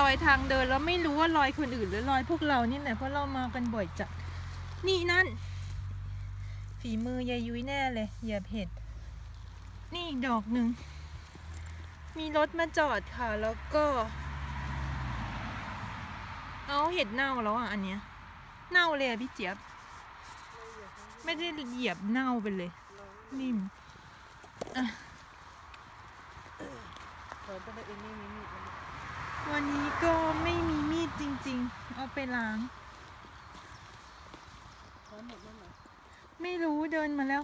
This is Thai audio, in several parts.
รอยทางเดินแล้วไม่รู้ว่ารอยคนอื่นหรือรอยพวกเรานี่แหละเพราะเรามากันบ่อยจัดนี่นั่น ฝีมือยายยุ้ยแน่เลยอย่าเผ็ด นี่อีกดอกหนึ่ง มีรถมาจอดค่ะแล้วก็เอาเห็ดเน่าแล้วอะอันเนี้ย เน่าเลยพี่เจี๊ยบ ไม่ได้เหยียบเน่าไปเลยนิ่มเปิดไปเลยเองไม่มีมี วันนี้ก็ไม่มีมีดจริง ๆ เอาไปล้าง ไม่รู้เดินมาแล้ว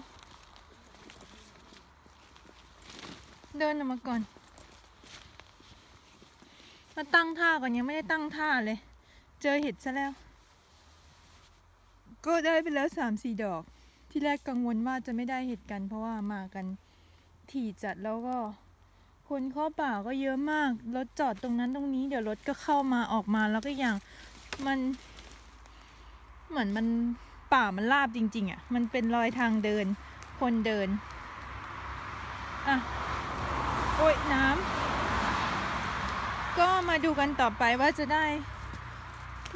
เดินออกมาก่อน มาตั้งท่าก่อนยังไม่ได้ตั้งท่าเลย เจอเห็ดซะแล้ว ก็ได้ไปแล้วสามสี่ดอก ที่แรกกังวลว่าจะไม่ได้เห็ดกัน เพราะว่ามากันถี่จัดแล้วก็ คนเข้าป่าก็เยอะมาก รถจอดตรงนั้นตรงนี้ เดี๋ยวรถก็เข้ามาออกมาแล้วก็อย่างมัน เหมือนมันป่ามันลาบจริง ๆอะ มันเป็นรอยทางเดิน คนเดิน อะ โอ้ยน้ำ ก็มาดูกันต่อไปว่าจะได้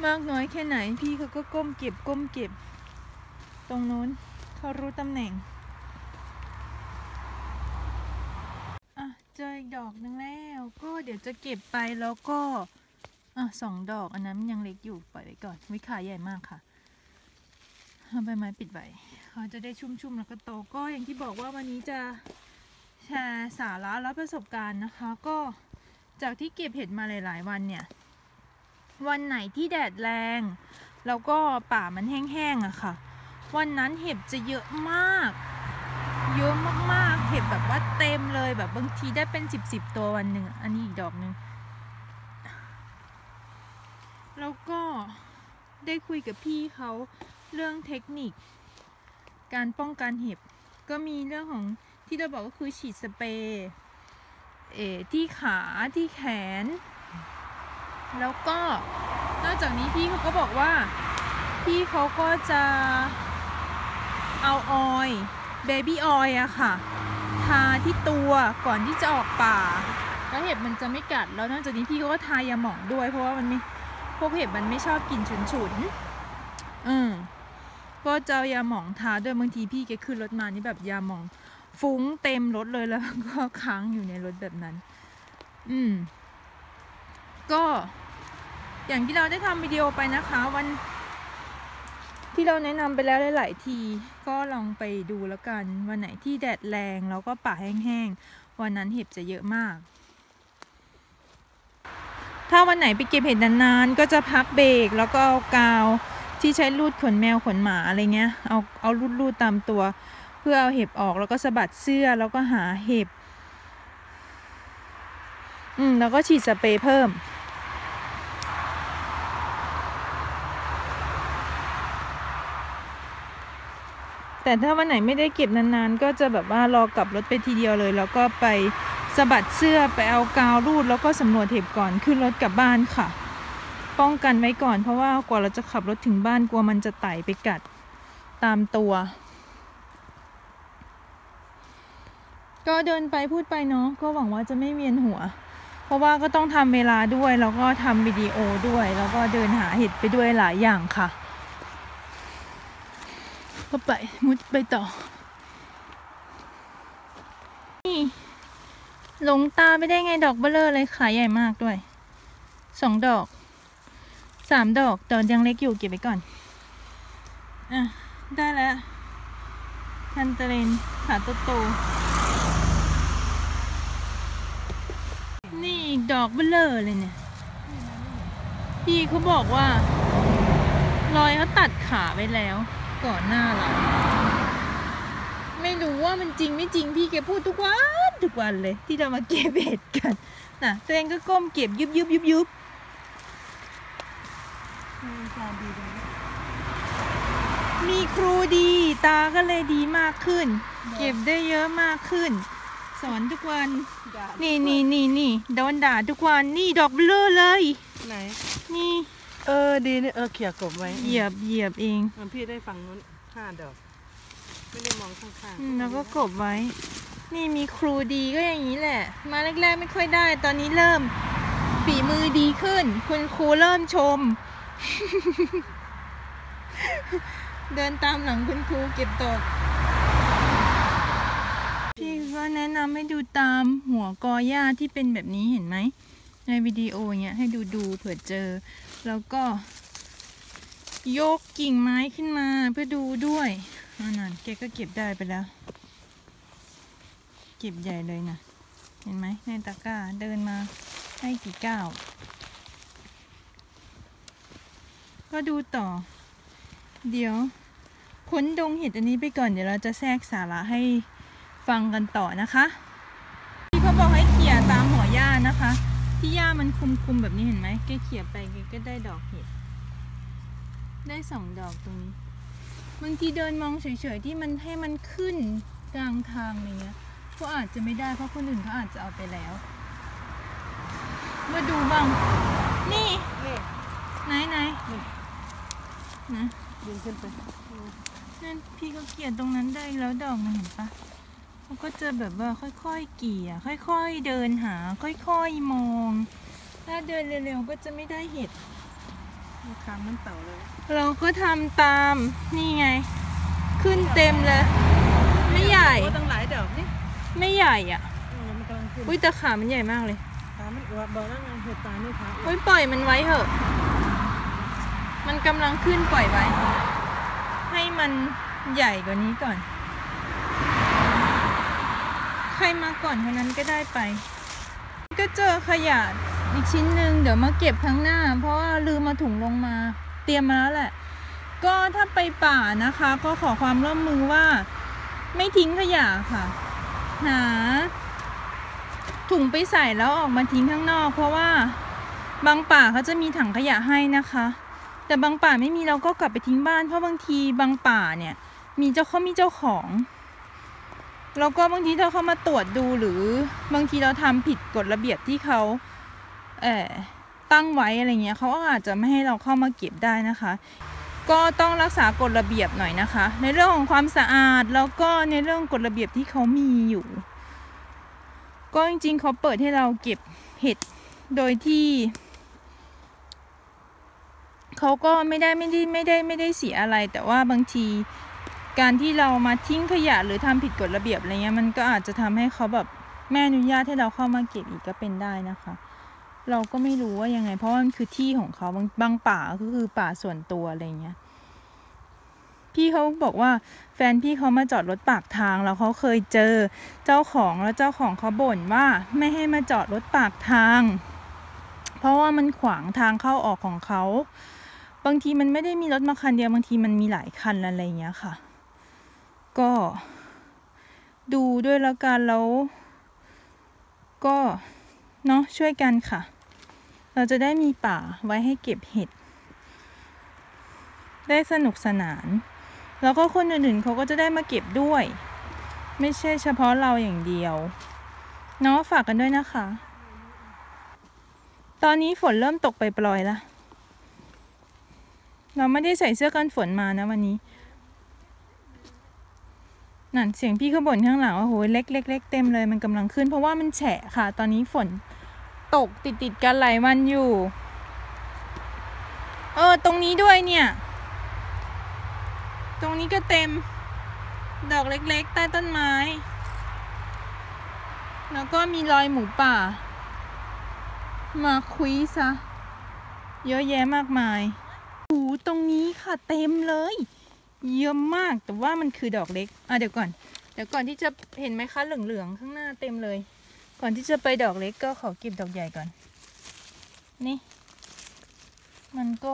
มากน้อยแค่ไหน พี่เขาก็ก้มเก็บก้มเก็บ ตรงนู้นเขารู้ตำแหน่ง อะ เจ ออีกดอกนึงแล้ว ก็เดี๋ยวจะเก็บไปแล้วก็อะสองดอกอันนั้นยังเล็กอยู่ปล่อยไว้ก่อนวิขาใหญ่มากค่ะเอาใบไม้ปิดไว้เขาจะได้ชุ่มๆแล้วก็โตก็อย่างที่บอกว่าวันนี้จะแชร์สาระและประสบการณ์นะคะ ก็จากที่เก็บเห็ดมาหลาย ๆ วันเนี่ย วันไหนที่แดดแรง แล้วก็ป่ามันแห้งๆอะค่ะ วันนั้นเห็บจะเยอะมาก เยอะมากๆ เห็บแบบว่าเต็มเลยแบบบางทีได้เป็นสิบสิบตัววันหนึ่งอันนี้อีกดอกหนึ่งแล้วก็ได้คุยกับพี่เขาเรื่องเทคนิค การป้องกันเห็บ ก็มีเรื่องของที่เราบอกก็คือฉีดสเปรย์เออที่ขาที่แขน แล้วก็นอกจากนี้พี่เขาก็บอกว่า พี่เขาก็จะเอาออย เบบี้ออยอะค่ะ ทาที่ตัวก่อนที่จะออกป่า แล้วเห็บมันจะไม่กัด แล้วนอกจากนี้พี่เขาก็ทายาหมองด้วย เพราะว่ามันไม่พวกเห็บมันไม่ชอบกลิ่นฉุนๆอืมก็จะยาหมองทาด้วยบางทีพี่แกขึ้นรถมานี่แบบยาหมองฟุ้งเต็มรถเลยแล้วก็ค้างอยู่ในรถแบบนั้น อืม ก็อย่างที่เราได้ทำวิดีโอไปนะคะ วัน ที่เราแนะนำไปแล้วหลาย ๆ ที ก็ลองไปดูแล้วกัน วันไหนที่แดดแรงแล้วก็ป่าแห้ง ๆ วันนั้นเห็บจะเยอะมาก ถ้าวันไหนไปเก็บเห็ดนาน ๆ ก็จะพักเบรกแล้วก็เอากาวที่ใช้รูดขนแมวขนหมาอะไรเงี้ย เอาเอารูดรูดๆตามตัว เพื่อเอาเห็บออกแล้วก็สะบัดเสื้อแล้วก็หาเห็บ อืมแล้วก็ฉีดสเปรย์เพิ่ม แต่ถ้าวันไหนไม่ได้เก็บนานๆ ก็จะแบบว่ารอกลับรถไปทีเดียวเลย แล้วก็ไปสะบัดเสื้อไปเอากาวรูด แล้วก็สำรวจเห็บก่อนขึ้นรถกลับบ้านค่ะ ป้องกันไว้ก่อนเพราะว่ากว่าเราจะขับรถถึงบ้านกลัวมันจะไต่ไปกัดตามตัว ก็เดินไปพูดไปเนาะก็หวังว่าจะไม่เวียนหัว เพราะว่าก็ต้องทำเวลาด้วยแล้วก็ทำวิดีโอด้วย แล้วก็เดินหาเห็ดไปด้วยหลายอย่างค่ะ ก็ไปมุดไปต่อ นี่หลงตาไม่ได้ไงดอกเบลเลอร์เลยขายใหญ่มากด้วยสองดอกสามดอกดอกยังเล็กอยู่เก็บไว้ก่อน อะ ได้แล้วทันเตเรนขาโตโต นี่อีกดอกเบลเลอร์เลยเนี่ย พี่เขาบอกว่า รอยเขาตัดขาไปแล้ว ก่อนหน้าเรา ไม่รู้ว่ามันจริงไม่จริงพี่แกพูดทุกวันทุกวันเลย ที่เรามาเก็บเห็ดกันน่ะตัวเองก็ก้มเก็บยุบยุบยุบยุบมีความดีตรงนี้มีครูดีตาก็เลยดีมากขึ้น เก็บได้เยอะมากขึ้น สอนทุกวันด่านี่นี่นี่นี่โดนด่าทุกวันนี่ดอกเบลอเลย ไหน นี่ เออดีนี่เออเขี่ยกบไว้เหยียบเหยียบเองมันพี่ได้ฝั่งนู้นห้าดอก ไม่ได้มองข้างอืมๆแล้วก็กบไว้ นี่มีครูดีก็อย่างนี้แหละ มาแรกๆไม่ค่อยได้ ตอนนี้เริ่มฝีมือดีขึ้น คุณครูเริ่มชม เดินตามหลังคุณครูเก็บตกพี่ก็แนะนำให้ดูตามหัวกอหญ้าที่เป็นแบบนี้เห็นไหมในวิดีโอเนี้ยให้ดูดูเผื่อเจอ แล้วก็ ยกกิ่งไม้ขึ้นมาเพื่อดูด้วยนนั้นแกก็เก็บได้ไปแล้ว เก็บใหญ่เลยนะเห็นไหมในตะกร้าเดินมาให้กี่ก้าวก็ดูต่อ เดี๋ยวพ้นดงเห็ดอันนี้ไปก่อน เดี๋ยวเราจะแทรกสาระให้ฟังกันต่อนะคะ ที่เขาบอกให้เขี่ยตามหัวหญ้านะคะ ที่หญ้ามันคุมๆแบบนี้เห็นไหมแกเขี่ยไปแกก็ได้ดอกเห็ด ได้สองดอกตรงนี้ บางทีเดินมองเฉยๆที่มันให้มันขึ้นกลางทางอะไรเงี้ย ก็อาจจะไม่ได้เพราะคนอื่นเขาอาจจะเอาไปแล้ว มาดูบ้าง นี่นี่ไหนไหนนี่นะดึงขึ้นไปนั่นพี่ก็เกลียดตรงนั้นได้แล้วดอกมันเห็นปะ เขาก็จะแบบว่าค่อยๆเกี่ยค่อยๆเดินหา ค่อยๆมอง ถ้าเดินเร็วๆก็จะไม่ได้เห็ดมันคามมันเต่าเลย เราก็ทำตามนี่ไง ขึ้นเต็มเลย ไม่ใหญ่โอ้ตั้งหลายดอกนี่ไม่ใหญ่อะเออมันกำลังขึ้นอุ้ยแต่ขามันใหญ่มากเลยขามันอวบบอกแล้วไงเห็ดตานี่ขาอวอุ้บยปล่อยมันไว้เถอะ มันกำลังขึ้นปล่อยไว้ ให้มันใหญ่กว่านี้ก่อนใค รมาก่อนคนนั้นก็ได้ไป ก็เจอขยะอีกชิ้นหนึ่งเดี๋ยวมาเก็บข้างหน้า เพราะว่าลืมมาถุงลงมา เตรียมมาแล้วแหละ ก็ถ้าไปป่านะคะ ก็ขอความร่วมมือว่า ไม่ทิ้งขยะค่ะ หา ถุงไปใส่แล้วออกมาทิ้งข้างนอก เพราะว่าบางป่าเขาจะมีถังขยะให้นะคะ แต่บางป่าไม่มีเราก็กลับไปทิ้งบ้าน เพราะบางทีบางป่าเนี่ย มีเจ้าเขามีเจ้าของ แล้วก็บางทีถ้าเขามาตรวจดูหรือบางทีเราทำผิดกฎระเบียบที่เขาเอ่อตั้งไว้อะไรเงี้ยเขาอาจจะไม่ให้เราเข้ามาเก็บได้นะคะ ก็ต้องรักษากฎระเบียบหน่อยนะคะ ในเรื่องของความสะอาดแล้วก็ในเรื่องกฎระเบียบที่เขามีอยู่ ก็จริงๆเขาเปิดให้เราเก็บเห็ดโดยที่เขาก็ไม่ได้ไม่ได้ไม่ได้ไม่ได้เสียอะไร แต่ว่าบางที การที่เรามาทิ้งขยะหรือทำผิดกฎระเบียบอะไรเงี้ยมันก็อาจจะทำให้เขาแบบไม่อนุญาตให้เราเข้ามาเก็บอีกก็เป็นได้นะคะ เราก็ไม่รู้ว่ายังไง เพราะว่ามันคือที่ของเขาบางบางป่าก็คือป่าส่วนตัวอะไรเงี้ยพี่เขาบอกว่าแฟนพี่เขามาจอดรถปากทางแล้วเขาเคยเจอเจ้าของแล้วเจ้าของเขาบ่นว่าไม่ให้มาจอดรถปากทาง เพราะว่ามันขวางทางเข้าออกของเขา บางทีมันไม่ได้มีรถมาคันเดียวบางทีมันมีหลายคันอะไรอย่างเงี้ยค่ะ ก็ดูด้วยแล้วกันแล้ว ก็เนาะช่วยกันค่ะ เราจะได้มีป่าไว้ให้เก็บเห็ด ได้สนุกสนาน แล้วก็คนอื่นๆเขาก็จะได้มาเก็บด้วย ไม่ใช่เฉพาะเราอย่างเดียว เนาะฝากกันด้วยนะคะ ตอนนี้ฝนเริ่มตกไปปล่อยแล้วเราไม่ได้ใส่เสื้อกันฝนมานะวันนี้ นั่นเสียงพี่เขาบ่นข้างหลังว่าโหเล็กเล็กเล็กเต็มเลยมันกำลังขึ้น เพราะว่ามันแฉะค่ะ ตอนนี้ฝนตกติดติดๆกันหลายวันอยู่ เออ ตรงนี้ด้วยเนี่ย ตรงนี้ก็เต็ม ดอกเล็กๆ ใต้ต้นไม้ แล้วก็มีรอยหมูป่า มาคุยซะ เยอะแยะมากมายหูตรงนี้ค่ะเต็มเลย เยอะมากแต่ว่ามันคือดอกเล็กอะเดี๋ยวก่อน เดี๋ยวก่อนที่จะเห็นไหมคะเหลืองๆข้างหน้าเต็มเลย ก่อนที่จะไปดอกเล็กก็ขอเก็บดอกใหญ่ก่อน นี่ มันก็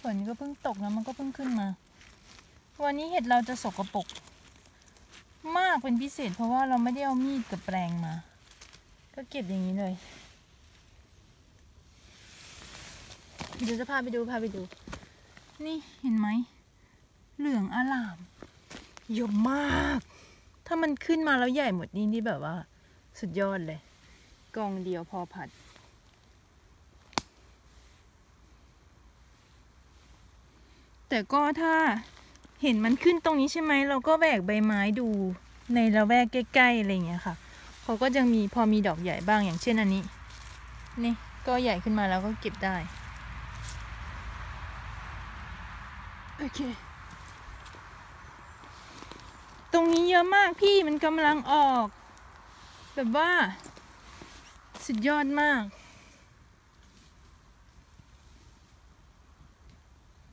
ฝนก็เพิ่งตกแล้วมันก็เพิ่งขึ้นมา วันนี้เห็ดเราจะสกรปรกมากเป็นพิเศษเพราะว่าเราไม่ได้เอามีดกับแปรงมา ก็เก็บอย่างนี้เลยเดี๋ยวจะพาไปดูพาไปดู นี่เห็นไหม เหลืองอลามเยอะมาก ถ้ามันขึ้นมาแล้วใหญ่หมดนี่นี่แบบว่า สุดยอดเลย กองเดียวพอผัด แต่ก็ถ้าเห็นมันขึ้นตรงนี้ใช่ไหม เราก็แบกใบไม้ดูในละแวกใกล้ๆอะไรอย่างเงี้ยค่ะ เขาก็จะมีพอมีดอกใหญ่บ้างอย่างเช่นอันนี้ นี่ก็ใหญ่ขึ้นมาแล้วก็เก็บได้ โอเค ตรงนี้เยอะมากพี่มันกำลังออก แบบว่า สุดยอดมาก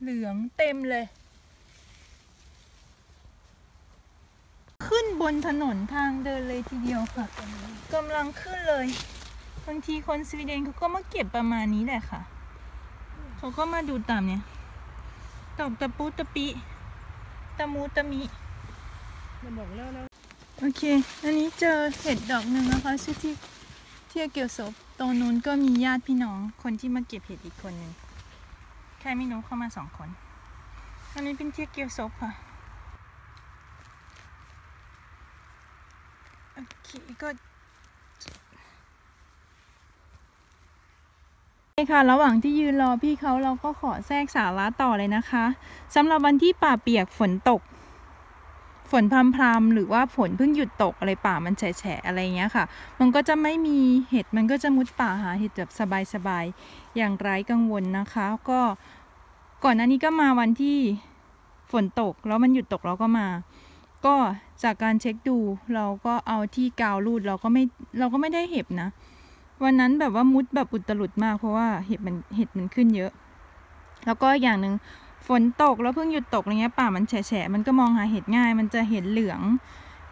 เหลืองเต็มเลย ขึ้นบนถนนทางเดินเลยทีเดียวค่ะกำลังขึ้นเลย บางทีคนสวีเดนเขาก็มาเก็บประมาณนี้แหละค่ะเขาก็มาดูตามเนี่ยดอกตะปูตะปิตะมูตะมิ โอเค อันนี้เจอเห็ดดอกหนึ่งนะคะชื่อที่เที่ยเกียวศพตรงนู้นก็มีญาติพี่น้องคนที่มาเก็บเห็ดอีกคนหนึ่งแค่ไม่รู้เข้ามาสองคน อันนี้เป็นเที่ยเกียวศพค่ะ โอเคก็คค่ะระหว่างที่ยืนรอพี่เขาเราก็ขอแทรกสาระต่อเลยนะคะสำหรับวันที่ป่าเปียกฝนตก ฝนพรำๆหรือว่าฝนเพิ่งหยุดตกอะไรป่ามันแฉะๆอะไรเงี้ยค่ะ มันก็จะไม่มีเห็ดมันก็จะมุดป่าหาเห็ดแบบสบายๆอย่างไร้กังวลนะคะ ก็ก่อนหน้านี้ก็มาวันที่ฝนตกแล้วมันหยุดตกเราก็มา ก็จากการเช็คดูเราก็เอาที่กาวรูดเราก็ไม่เราก็ไม่ได้เห็บนะ วันนั้นแบบว่ามุดแบบอุตลุดมากเพราะว่าเห็ดมันเห็ดมันขึ้นเยอะ แล้วก็อย่างหนึ่ง ฝนตกแล้วเพิ่งหยุดตกอะไรเงี้ยป่ามันแฉะมันก็มองหาเห็ดง่าย มันจะเห็นเหลือง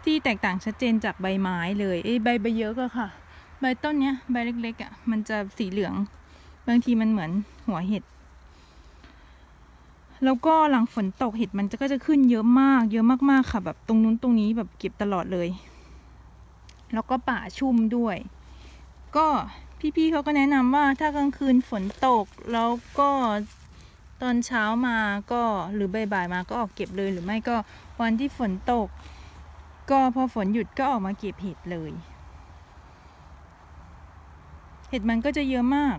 ที่แตกต่างชัดเจนจากใบไม้เลยเอ้ใบใบเยอะก็ค่ะ ใบต้นเนี้ยใบเล็กๆอะมันจะสีเหลือง บางทีมันเหมือนหัวเห็ดแล้วก็หลังฝนตกเห็ดมันจะก็จะขึ้นเยอะมาก เยอะมากๆค่ะ แบบตรงนู้นตรงนี้แบบเก็บตลอดเลย แล้วก็ป่าชุ่มด้วย ก็พี่ๆเขาก็แนะนำว่าถ้ากลางคืนฝนตก แล้วก็ ตอนเช้ามาก็หรือบ่ายๆมาก็ออกเก็บเลยหรือไม่ก็วันที่ฝนตก ก็พอฝนหยุดก็ออกมาเก็บเห็ดเลย เห็ดมันก็จะเยอะมาก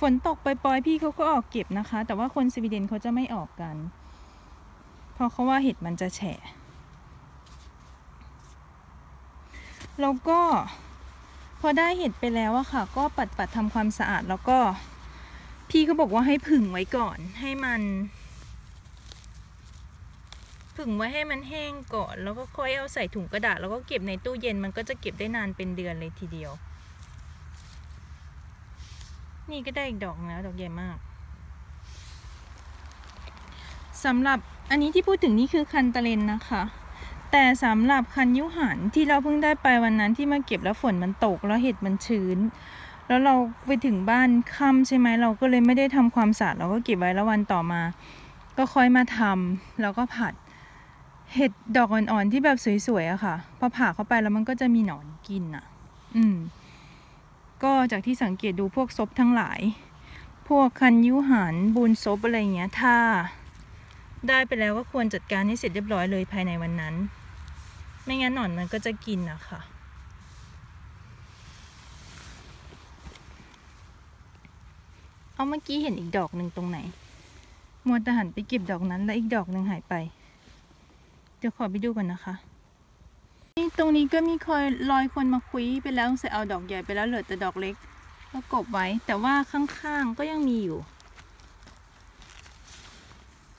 ฝนตกปล่อยๆพี่เขาก็ออกเก็บนะคะ แต่ว่าคนสวีเดนเขาจะไม่ออกกัน เพราะเขาว่าเห็ดมันจะแฉะแล้วก็พอได้เห็ดไปแล้วอะค่ะ ก็ปัดปัดทำความสะอาดแล้วก็ พี่ก็บอกว่าให้ผึ่งไว้ก่อน ให้มัน ผึ่งไว้ให้มันแห้งก่อน แล้วก็ค่อยเอาใส่ถุงกระดาษแล้วก็เก็บในตู้เย็นมันก็จะเก็บได้นานเป็นเดือนเลยทีเดียว นี่ก็ได้อีกดอกแล้วดอกใหญ่มากสำหรับอันนี้ที่พูดถึงนี่คือคันตะเลนนะคะ แต่สำหรับคันยุหันที่เราเพิ่งได้ไปวันนั้นที่มาเก็บแล้วฝนมันตกแล้วเห็ดมันชื้น แล้วเราไปถึงบ้านค่ำใช่ไหมเราก็เลยไม่ได้ทำความสะอาดเราก็เก็บไว้แล้ววันต่อมา ก็ค่อยมาทำแล้วก็ผัด เห็ดดอกอ่อนๆที่แบบสวยๆอะค่ะพอผ่าเข้าไปแล้วมันก็จะมีหนอนกินอะอืม ก็จากที่สังเกตดูพวกซบทั้งหลาย พวกคันยุหันบูนซบอะไรเงี้ย ถ้า ได้ไปแล้วก็ควรจัดการให้เสร็จเรียบร้อยเลยภายในวันนั้น ไม่งั้นหนอนมันก็จะกินนะค่ะ เอาเมื่อกี้เห็นอีกดอกหนึ่งตรงไหน มัวแต่หันไปเก็บดอกนั้นแล้วอีกดอกหนึ่งหายไป เดี๋ยวขอไปดูก่อนนะคะ นี่ตรงนี้ก็มีคอยลอยคนมาคุยไปแล้วเสร็จเอาดอกใหญ่ไปแล้วเหลือแต่ดอกเล็กก็กบไว้ แต่ว่าข้างๆก็ยังมีอยู่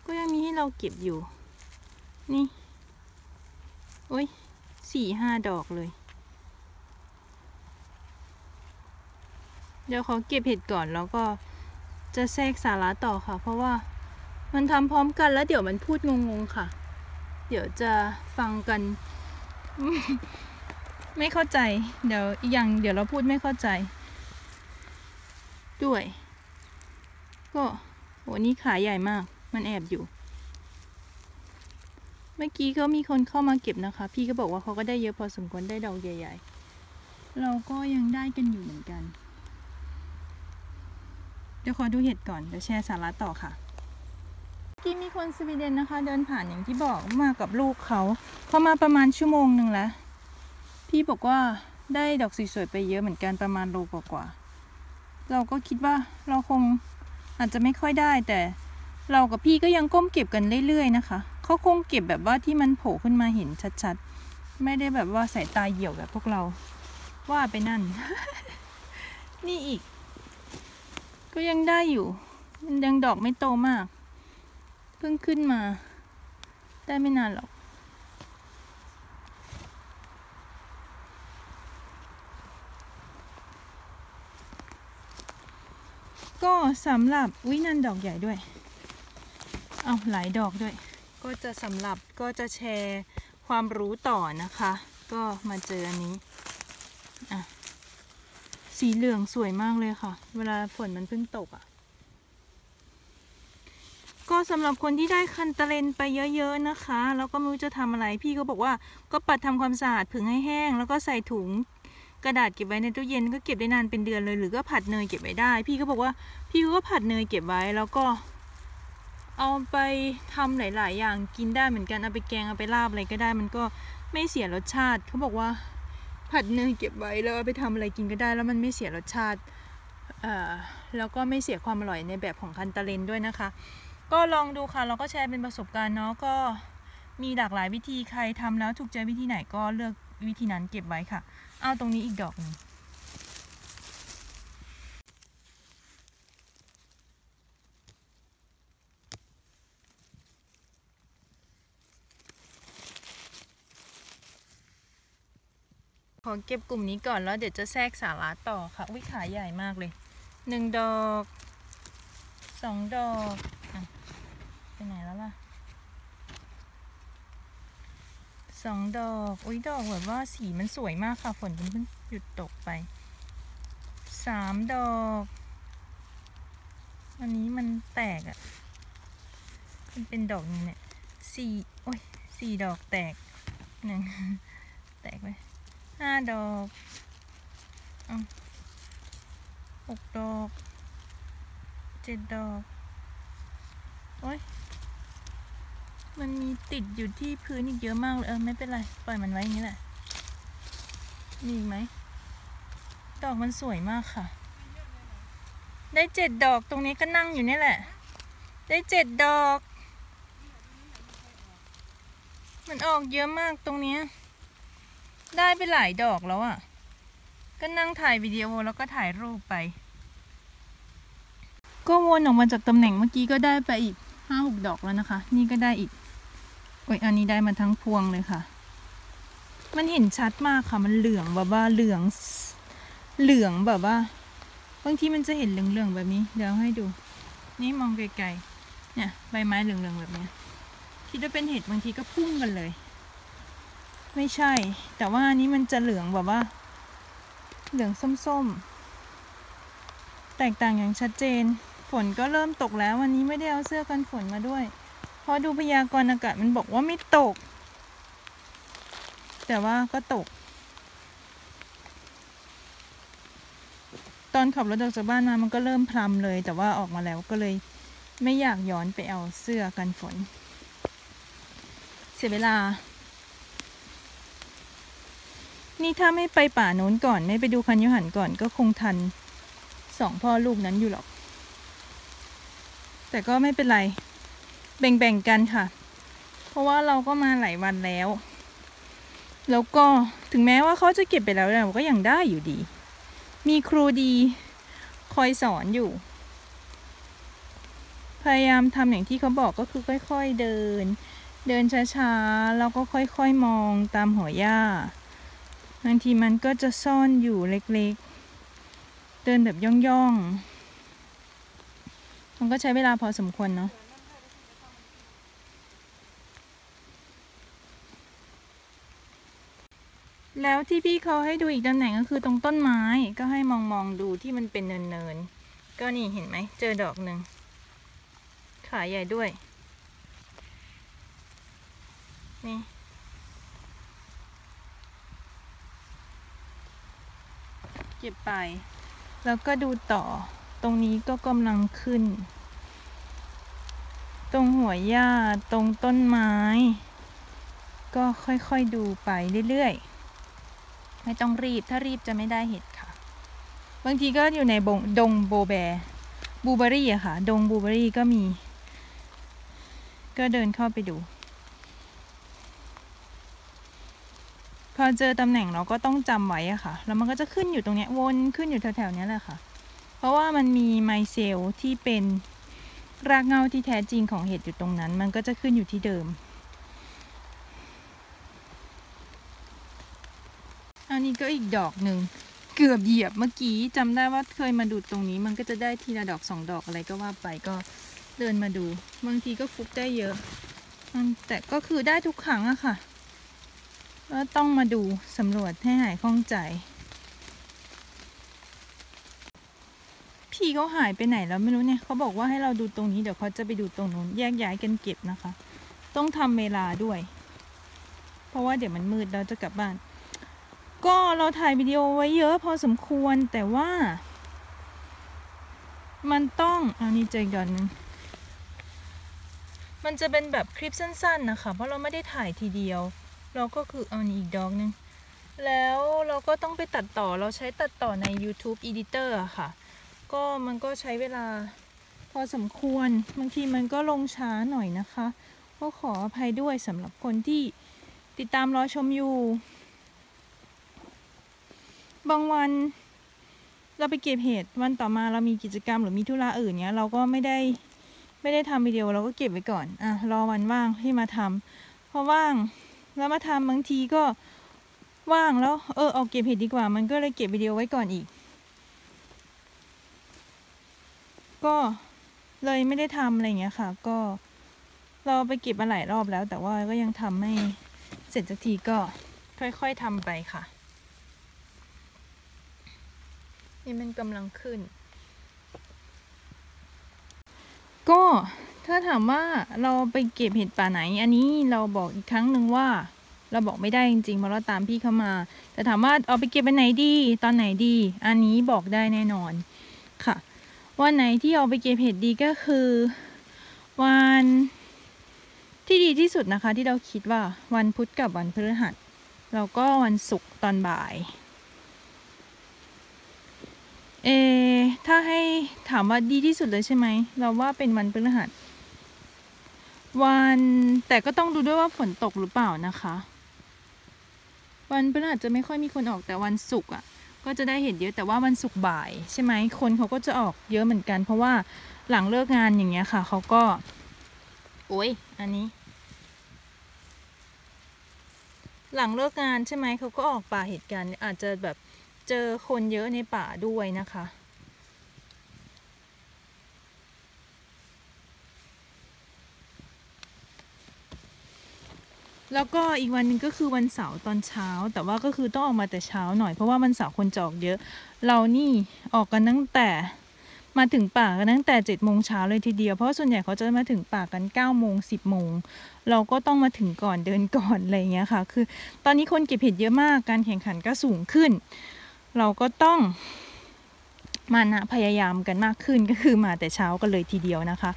ก็ยังมีให้เราเก็บอยู่ นี่โอ้ยสี่ห้าดอกเลย เดี๋ยวขอเก็บเห็ดก่อนแล้วก็ จะแทรกสาระต่อค่ะ เพราะว่ามันทำพร้อมกันแล้วเดี๋ยวมันพูดงงๆค่ะ เดี๋ยวจะฟังกัน ไม่เข้าใจ เดี๋ยวอีกอย่างเดี๋ยวเราพูดไม่เข้าใจ ด้วย ก็โหนี่ขาใหญ่มาก มันแอบอยู่ เมื่อกี้ก็มีคนเข้ามาเก็บนะคะ พี่ก็บอกว่าเขาก็ได้เยอะพอสมควรได้ดอกใหญ่ ๆ เราก็ยังได้กันอยู่เหมือนกัน ดี๋ยวขอดูเห็ดก่อน เดี๋ยวแชร์สาระต่อค่ะกี้มีคนสวีเดนนะคะ เดินผ่านอย่างที่บอกมากับลูกเขาเขามาประมาณชั่วโมงหนึ่งแล้ว พี่บอกว่าได้ดอกสวยๆไปเยอะเหมือนกันประมาณโลกว่าๆเราก็คิดว่าเราคงอาจจะไม่ค่อยได้แต่เรากับพี่ก็ยังก้มเก็บกันเรื่อยๆนะคะเขาคงเก็บแบบว่าที่มันโผล่ขึ้นมาเห็นชัดๆ ไม่ได้แบบว่าสายตาเหี่ยวแบบพวกเรา ว่าไปนั่น นี่อีก ก็ยังได้อยู่มันยังดอกไม่โตมาก เพิ่งขึ้นมา ได้ไม่นานหรอก ก็สำหรับวินันดอกใหญ่ด้วย เอาหลายดอกด้วย ก็จะสำหรับก็จะแชร์ความรู้ต่อนะคะ ก็มาเจออันนี้ สีเหลืองสวยมากเลยค่ะ เวลาฝนมันเพิ่งตกอะ่ะ ก็สำหรับคนที่ได้คันตะเลนไปเยอะๆนะคะ แล้วก็ไม่รู้จะทำอะไร พี่ก็บอกว่าก็ปัดทำความสะอาดผึ่งให้แห้ง แล้วก็ใส่ถุงกระดาษเก็บไว้ในตู้เย็นก็เก็บได้นานเป็นเดือนเลย หรือก็ผัดเนยเก็บไว้ได้ พี่ก็บอกว่าพี่ก็ผัดเนยเก็บไว้แล้วก็ เอาไปทำหลาย ๆ อย่างกินได้เหมือนกันเอาไปแกงเอาไปลาบอะไรก็ได้ มันก็ไม่เสียรสชาติเขาบอกว่า ผัดเนยเก็บไว้แล้วไปทำอะไรกินก็ได้ แล้วมันไม่เสียรสชาติแล้วก็ไม่เสียความอร่อยในแบบของคันตาเลนด้วยนะคะ ก็ลองดูค่ะเราก็แชร์เป็นประสบการณ์เนาะก็มีหลากหลายวิธีใครทำแล้วถูกใจวิธีไหนก็เลือกวิธีนั้นเก็บไว้ค่ะ เอาตรงนี้อีกดอกนึง ขอเก็บกลุ่มนี้ก่อนแล้วเดี๋ยวจะแทรกสาระต่อค่ะวิขาใหญ่มากเลยหนึ่งดอกสองดอกอไปไหนแล้วล่ะสองดอก อุ้ยดอกแบบว่าสีมันสวยมากค่ะฝนเพิ่งหยุดตกไปสามดอกอันนี้มันแตกอะ่ะมันเป็นดอกนึงเนี่ยสี่โอ้ยสี่ดอกแตกหนึ่งแตกไป ห้าดอกหกดอกเจ็ดดอก โอ้ย มันมีติดอยู่ที่พื้นอีกเยอะมากเลยเออไม่เป็นไร ปล่อยมันไว้อย่างนี้แหละ มีอีกไหม ดอกมันสวยมากค่ะ ได้เจ็ดดอกตรงนี้ก็นั่งอยู่นี่แหละ ได้เจ็ดดอก มันออกเยอะมากตรงนี้ ได้ไปหลายดอกแล้วอะ่ะ ก็นั่งถ่ายวิดีโอแล้วก็ถ่ายรูปไป ก็วนออกมาจากตำแหน่งเมื่อกี้ก็ได้ไปอีกห้าหกดอกแล้วนะคะ นี่ก็ได้อีก โอ้ยอันนี้ได้มาทั้งพวงเลยค่ะ มันเห็นชัดมากค่ะ มันเหลืองแบบว่าเหลือง เหลืองแบบว่า บางทีมันจะเห็นเหลืองๆแบบนี้ เดี๋ยวให้ดู นี่มองไกลๆ เนี่ยใบไม้เหลืองๆแบบนี้คิดว่าเป็นเห็ดบางทีก็พุ่งกันเลย ไม่ใช่ แต่ว่าอันนี้มันจะเหลืองแบบว่า เหลืองส้มๆ แตกต่างอย่างชัดเจน ฝนก็เริ่มตกแล้ววันนี้ไม่ได้เอาเสื้อกันฝนมาด้วย เพราะดูพยากรณ์อากาศมันบอกว่าไม่ตก แต่ว่าก็ตก ตอนขับรถออกจากบ้านมามันก็เริ่มพรำเลย แต่ว่าออกมาแล้วก็เลยไม่อยากย้อนไปเอาเสื้อกันฝน เสียเวลา นี่ถ้าไม่ไปป่าโน้นก่อน ไม่ไปดูคันยุหันก่อนก็คงทันสองพ่อลูกนั้นอยู่หรอก แต่ก็ไม่เป็นไร แบ่งๆกันค่ะ เพราะว่าเราก็มาหลายวันแล้ว แล้วก็ถึงแม้ว่าเขาจะเก็บไปแล้วเราก็ยังได้อยู่ดี มีครูดีคอยสอนอยู่ พยายามทำอย่างที่เขาบอกก็คือค่อย ๆเดิน เดินช้าๆ แล้วก็ค่อยๆมองตามหัวหญ้า บางทีมันก็จะซ่อนอยู่เล็กๆ เดินแบบย่องๆ มันก็ใช้เวลาพอสมควรเนาะแล้วที่พี่เขาให้ดูอีกตำแหน่งก็คือตรงต้นไม้ก็ให้มองมองๆดูที่มันเป็นเนินๆก็นี่เห็นไหมเจอดอกหนึ่งขาใหญ่ด้วย นี่ ก็บไป แล้วก็ดูต่อ ตรงนี้ก็กำลังขึ้น ตรงหัวหญ้าตรงต้นไม้ ก็ค่อยๆดูไปเรื่อยๆ ไม่ต้องรีบ ถ้ารีบจะไม่ได้เห็ดค่ะ บางทีก็อยู่ในบงดงโบแบร์บูเบอรี่อะค่ะ ดงบูเบอรี่ก็มี ก็เดินเข้าไปดู พอเจอตำแหน่งเราก็ต้องจำไว้อะค่ะ แล้วมันก็จะขึ้นอยู่ตรงเนี้ยวนขึ้นอยู่แถวๆนี้แหละค่ะ เพราะว่ามันมีไมเซลที่เป็นรากเหง้าที่แท้จริงของเห็ดอยู่ตรงนั้น มันก็จะขึ้นอยู่ที่เดิมอันนี้ก็อีกดอกหนึ่งเกือบเหยียบเมื่อกี้จำได้ว่าเคยมาดูตรงนี้ มันก็จะได้ทีละดอกสองดอกอะไรก็ว่าไปก็เดินมาดู บางทีก็ฟุกได้เยอะแต่ก็คือได้ทุกครั้งอะค่ะ ก็ต้องมาดูสำรวจให้หายข้องใจ พี่เขาหายไปไหนแล้วไม่รู้เนี่ยเขาบอกว่าให้เราดูตรงนี้เดี๋ยวเขาจะไปดูตรงนู้นแยกย้ายกันเก็บนะคะ ต้องทำเวลาด้วย เพราะว่าเดี๋ยวมันมืดเราจะกลับบ้าน ก็เราถ่ายวิดีโอไว้เยอะพอสมควรแต่ว่า มันต้องเอานี่เจอกดอกหนึงมันจะเป็นแบบคลิปสั้นๆนะคะ เพราะเราไม่ได้ถ่ายทีเดียว เราก็คือเอานี่อีกดอกหนึงแล้วเราก็ต้องไปตัดต่อเราใช้ตัดต่อใน YouTube Editor อะค่ะ ก็มันก็ใช้เวลาพอสมควร บางทีมันก็ลงช้าหน่อยนะคะ ก็ขออภัยด้วยสำหรับคนที่ติดตามรอชมอยู่ บางวันเราไปเก็บเห็ดวันต่อมาเรามีกิจกรรมหรือมีธุระอื่นเนี้ยเราก็ไม่ได้ไม่ได้ทำวิดีโอเราก็เก็บไว้ก่อนอะรอวันว่างที่มาทำพอว่าง แล้วมาทำบางทีก็ว่างแล้ว เออเอาเก็บเห็ดดีกว่า มันก็เลยเก็บวิดีโอไว้ก่อนอีก ก็เลยไม่ได้ทำอะไรเงี้ยค่ะ ก็เราไปเก็บมาหลายรอบแล้ว แต่ว่าก็ยังทำไม่เสร็จสักทีก็ค่อยๆทำไปค่ะ นี่มันกำลังขึ้น ก็ ถ้าถามว่าเราไปเก็บเห็ดป่าไหน อันนี้เราบอกอีกครั้งหนึ่งว่า เราบอกไม่ได้จริงๆเพราะเราตามพี่เข้ามา แต่ถามว่าเอาไปเก็บไปไหนดี ตอนไหนดี อันนี้บอกได้แน่นอนค่ะวันไหนที่เอาไปเก็บเห็ดดีก็คือ วันที่ดีที่สุดนะคะ ที่เราคิดว่าวันพุธกับวันพฤหัสแล้วก็วันศุกร์ตอนบ่ายเออถ้าให้ถามว่าดีที่สุดเลยใช่ไหม เราว่าเป็นวันพฤหัส วันแต่ก็ต้องดูด้วยว่าฝนตกหรือเปล่านะคะ วันพฤหัสจะไม่ค่อยมีคนออกแต่วันศุกร์อะ ก็จะได้เห็นเยอะแต่ว่าวันศุกร์บ่าย ใช่ไหมคนเขาก็จะออกเยอะเหมือนกัน เพราะว่าหลังเลิกงานอย่างเงี้ยค่ะเขาก็ โอ้ยอันนี้ หลังเลิกงานใช่ไหมเขาก็ออกป่าเหตุการณ์อาจจะแบบเจอคนเยอะในป่าด้วยนะคะ แล้วก็อีกวันหนึ่งก็คือวันเสาร์ตอนเช้า แต่ว่าก็คือต้องออกมาแต่เช้าหน่อยเพราะว่าวันเสาร์คนจะออกเยอะ เรานี่ออกกันตั้งแต่มาถึงป่ากันตั้งแต่เจ็ดโมงเช้าเลยทีเดียวเพราะส่วนใหญ่เขาจะมาถึงป่ากันเก้าโมงสิบโมงเราก็ต้องมาถึงก่อนเดินก่อนอะไรอย่างเงี้ยค่ะ คือ ตอนนี้คนเก็บเห็ดเยอะมากการแข่งขันก็สูงขึ้น เราก็ต้องมานะพยายามกันมากขึ้นก็คือมาแต่เช้ากันเลยทีเดียวนะคะ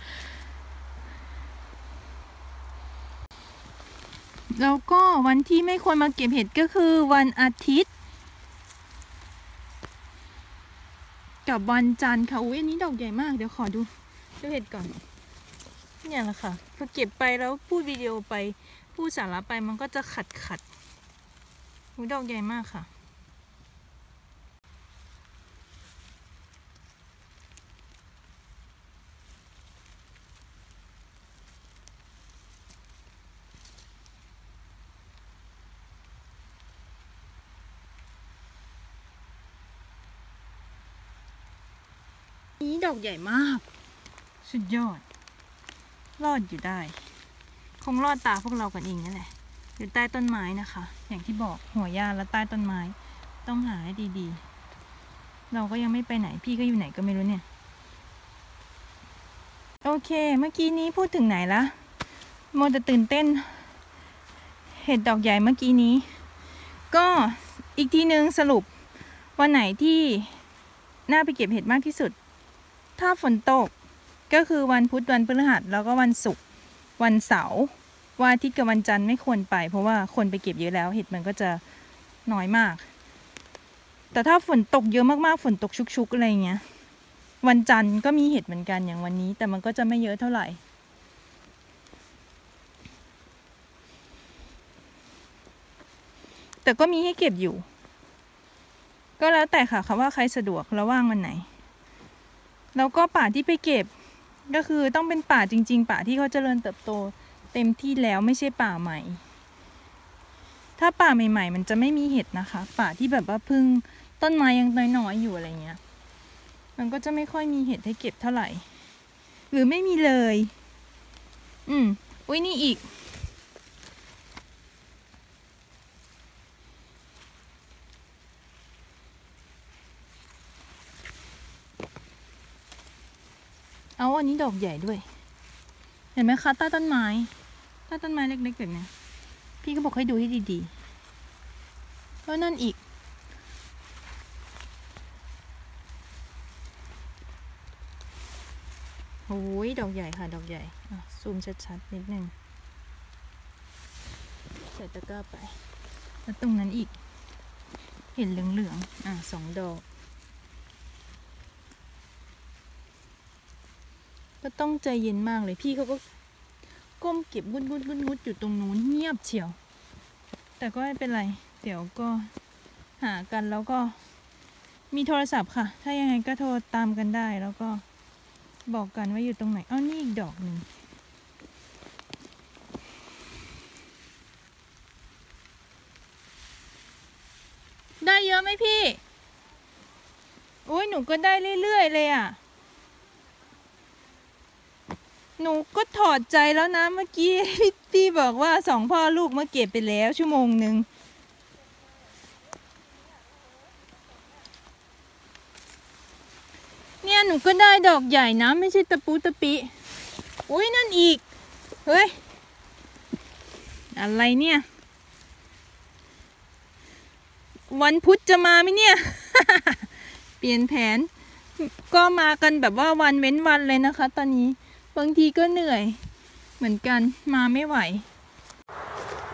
แล้วก็วันที่ไม่ควรมาเก็บเห็ดก็คือวันอาทิตย์ กับวันจันทร์ค่ะอุ้ยอันนี้ดอกใหญ่มากเดี๋ยวขอดูดูเห็ดก่อน เนี่ยแหละค่ะพอเก็บไปแล้วพูดวิดีโอไปพูดสาระไปมันก็จะขัดขัดอุ้ยดอกใหญ่มากค่ะ นี้ ดอกใหญ่มาก สุดยอด รอดอยู่ได้ คงรอดตาพวกเรากันเองนั่นแหละ อยู่ใต้ต้นไม้นะคะ อย่างที่บอกหัวหญ้าและใต้ต้นไม้ ต้องหาให้ดีๆ เราก็ยังไม่ไปไหนพี่ก็อยู่ไหนก็ไม่รู้เนี่ย โอเค เมื่อกี้นี้พูดถึงไหนละโมวแต่ตื่นเต้น เห็ดดอกใหญ่เมื่อกี้นี้ ก็อีกทีนึงสรุปวันไหนที่น่าไปเก็บเห็ดมากที่สุด ถ้าฝนตกก็คือวันพุธวันพฤหัสแล้วก็วันศุกร์วันเสาร์วันอาทิตย์กับวันจันทร์ไม่ควรไป เพราะว่าคนไปเก็บเยอะแล้วเห็ดมันก็จะน้อยมาก แต่ถ้าฝนตกเยอะมากๆฝนตกชุกๆอะไรเงี้ยวันจันทร์ก็มีเห็ดเหมือนกันอย่างวันนี้ แต่มันก็จะไม่เยอะเท่าไหร่ แต่ก็มีให้เก็บอยู่ ก็แล้วแต่ค่ะค่ะว่าใครสะดวกระวว่างวันไหน แล้วก็ป่าที่ไปเก็บ ก็คือต้องเป็นป่าจริง ๆ ป่าที่เขาเจริญเติบโต เต็มที่แล้วไม่ใช่ป่าใหม่ ถ้าป่าใหม่ ๆ มันจะไม่มีเห็ดนะคะ ป่าที่แบบว่าพึ่งต้นไม้ยังน้อยๆอยู่อะไรเงี้ย มันก็จะไม่ค่อยมีเห็ดให้เก็บเท่าไหร่ หรือไม่มีเลย อืม อุ้ยนี่อีก เอาอันนี้ดอกใหญ่ด้วย เห็นไหมคะใต้ต้นไม้ใต้ต้นไม้เล็กๆแบบนี้พี่ก็บอกให้ดูให้ดีๆแล้วนั่นอีก โอ้ยดอกใหญ่ค่ะ ดอกใหญ่ซูมชัดๆ นิดนึงใส่ตะกร้าไป แล้วตรงนั้นอีก เห็นเหลืองๆ อะสองดอก ก็ต้องใจเย็นมากเลยพี่เขาก็ก้มเก็บงุดงุดงุดงุดอยู่ตรงนู้นเงียบเฉียว แต่ก็ไม่เป็นไร เดี๋ยวก็หากันแล้วก็มีโทรศัพท์ค่ะ ถ้ายังไงก็โทรตามกันได้แล้วก็บอกกันว่าอยู่ตรงไหนอ้าวนี่อีกดอกหนึ่งได้เยอะไหมพี่โอ้ยหนูก็ได้เรื่อยๆเลยอะ หนูก็ถอดใจแล้วนะเมื่อกี้พี่พี่บอกว่าสองพ่อลูกมาเก็บไปแล้วชั่วโมงหนึ่งเนี่ยหนูก็ได้ดอกใหญ่นะไม่ใช่ตะปูตะปิอุ้ยนั่นอีก เฮ้ย อะไรเนี่ย วันพุธจะมาไหมเนี่ย เปลี่ยนแผน ก็มากันแบบว่าวันเว้นวันเลยนะคะ ตอนนี้ บางทีก็เหนื่อย เหมือนกันมาไม่ไหว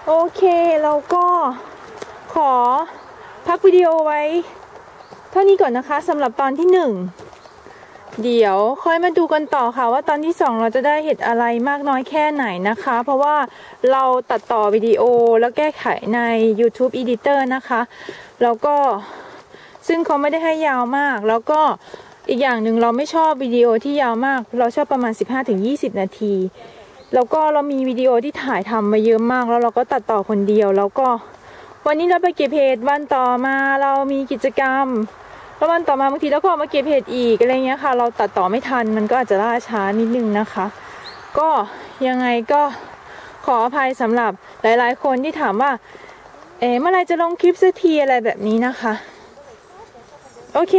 โอเคเราก็ขอพักวิดีโอไว้ เท่านี้ก่อนนะคะสำหรับตอนที่หนึ่งเดี๋ยวค่อยมาดูกันต่อค่ะว่าตอนที่สองเราจะได้เห็ดอะไรมากน้อยแค่ไหนนะคะ เพราะว่าเราตัดต่อวิดีโอแล้วแก้ไขใน YouTube Editor นะคะ แล้วก็ซึ่งเขาไม่ได้ให้ยาวมาก แล้วก็ อีกอย่างหนึ่งเราไม่ชอบวิดีโอที่ยาวมาก เราชอบประมาณ 15-20 นาที แล้วก็เรามีวิดีโอที่ถ่ายทำมาเยอะมาก แล้วเราก็ตัดต่อคนเดียว แล้วก็วันนี้เราไปเก็บเห็ดวันต่อมาเรามีกิจกรรมแล้ววันต่อมาบางทีเราก็มาเก็บเห็ดอีกอะไรเงี้ยค่ะ เราตัดต่อไม่ทันมันก็อาจจะล่าช้านิดนึงนะคะ ก็ยังไงก็ขออภัยสำหรับหลาย ๆ คนที่ถามว่า เอ๋เมื่อไรจะลงคลิปสักทีอะไรแบบนี้นะคะ โอเค